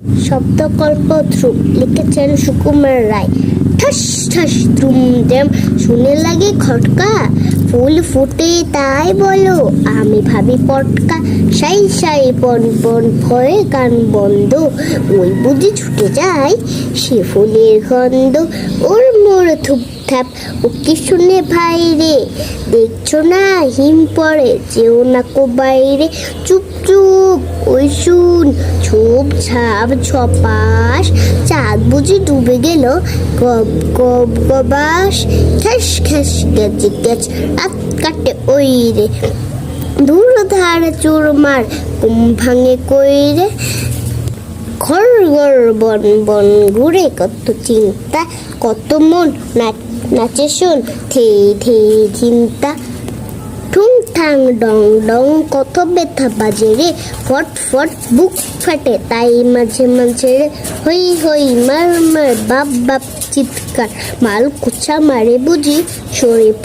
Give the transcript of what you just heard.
শব্দকল্প ধ্রুব লিখেছেন সুকুমার রায়। ঠাস ঠাস দ্যাম, শুনে লাগে খটকা। ফুল ফুটে তাই বলো, আমি ভাবি পটকা। সাই সাই পন পন ভয়ে গান বন্ধ। ওই বুঝি ছুটে যায় সে ফুলের গন্ধ। ওর মোর থুপ থাপ ও কি শুনে ভাই রে দেখছ না হিম পড়ে, যেও না কো বাইরে। চুপ চুপ, ওই শুন ঝোপ, ঝাপ ছপাস চাঁদ বুঝি ডুবে গেল। গব গব, গবাস, খ্যাস খ্যাস গেছ গেছ রাত কাটে ওই রে। দূর ধারে চুরমার কুম ভাঙে কই রে? ঘর ঘর, বন বন ঘুরে কত চিন্তা, কত মন নাচে শোন থে থে চিন্তা। ঠুং ঠাং ডং ডং, কত ব্যথা বাজে রে। ফট ফট বুক ফাটে, তাই মাঝে মাঝে রে হই হই মার মার বাপ বাপ চিৎকার। মাল কুচা মারে বুঝি প